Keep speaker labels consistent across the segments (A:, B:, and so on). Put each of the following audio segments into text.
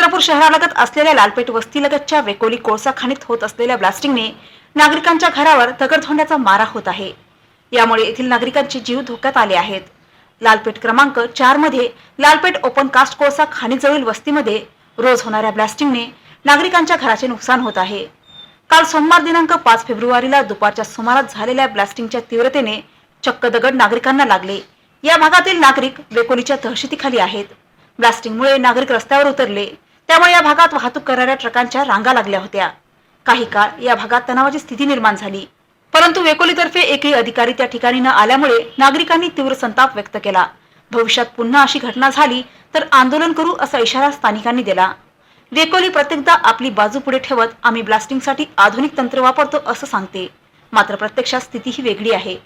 A: शहरालगत असलेल्या लालपेठ वस्तीलगतच्या वेकोली कोळसा खाणीत होत असलेल्या ब्लास्टिंगने नागरिकांच्या घरावर दगडधोंड्याचा मारा होत आहे. यामुळे येथील नागरिकांचे जीव धोक्यात आले आहेत. लालपेठ क्रमांक चारमध्ये लालपेठ ओपन कास्ट कोळसा खाणीजवळील वस्तीमध्ये रोज होणाऱ्या ब्लास्टिंगने नागरिकांच्या घराचे नुकसान होत आहे. काल सोमवार दिनांक पाच फेब्रुवारीला दुपारच्या सुमारास झालेल्या ब्लास्टिंगच्या तीव्रतेने चक्क दगड नागरिकांना लागले. या भागातील नागरिक वेकोलीच्या तहशीतीखाली आहेत. ब्लास्टिंगमुळे नागरिक रस्त्यावर उतरले. त्यामुळे या भागात वाहतूक करणाऱ्या ट्रकांच्या रांगा लागल्या होत्या. काही काळ या भागात तणावाची स्थिती निर्माण झाली. परंतु वेकोलीतर्फे एकही अधिकारी त्या ठिकाणी न आल्यामुळे नागरिकांनी तीव्र संताप व्यक्त केला. भविष्यात पुन्हा अशी घटना झाली तर आंदोलन करू असा इशारा स्थानिकांनी दिला. वेकोली प्रत्येकदा आपली बाजू पुढे ठेवत आम्ही ब्लास्टिंगसाठी आधुनिक तंत्र वापरतो असं सांगते. मात्र प्रत्यक्षात स्थिती ही वेगळी आहे.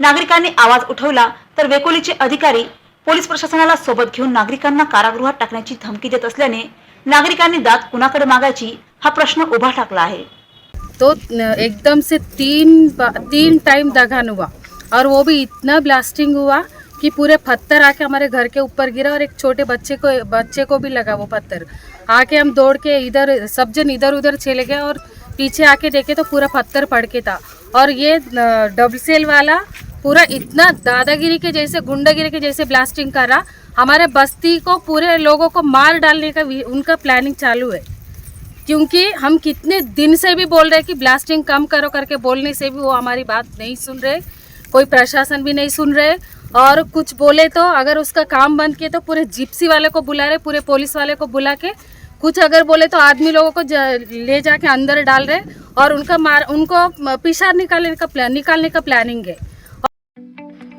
A: नागरिकांनी आवाज उठवला तर वेकोलीचे अधिकारी पोलीस प्रशासनाला सोबत घेऊन नागरिकांना कारागृहात टाकण्याची धमकी देत असल्याने नागरिकांनी दात कुणाकडे मागायची हा प्रश्न उभा टाकला आहे.
B: तो एकदम से तीन तीन टाइम दगन हुआ. और वो भी इतना ब्लास्टिंग हुआ कि पूरे पत्थर आके हमारे घर के ऊपर गिरा और एक छोटे बच्चे को बच्चे को भी लगा वो पत्थर। आके हम दौड़ के इधर सब जन इधर उधर चले गए और पीछे आके देखे तो पूरा पत्थर पड़ के था। और ये डबल सेल वाला पूरा इतना दादागिरी के जैसे गुंडागिरी के जैसे ब्लास्टिंग करा हमारे बस्ती को, पूरे लोगों को मार डालने का उनका प्लानिंग चालू है। क्योंकि हम कितने दिन से भी बोल रहे हैं कि ब्लास्टिंग कम करो करके बोलने से भी वो हमारी बात नहीं सुन रहे, कोई प्रशासन भी नहीं सुन रहे। और कुछ बोले तो अगर उसका काम बंद किए तो पूरे जिप्सी वाले को बुला रहे, पूरे पुलिस वाले को बुला के। कुछ अगर बोले तो आदमी लोगों को ज- ले जाके अंदर डाल रहे और उनका मार उनको पिशार निकालने का प्लान निकालने का प्लानिंग है।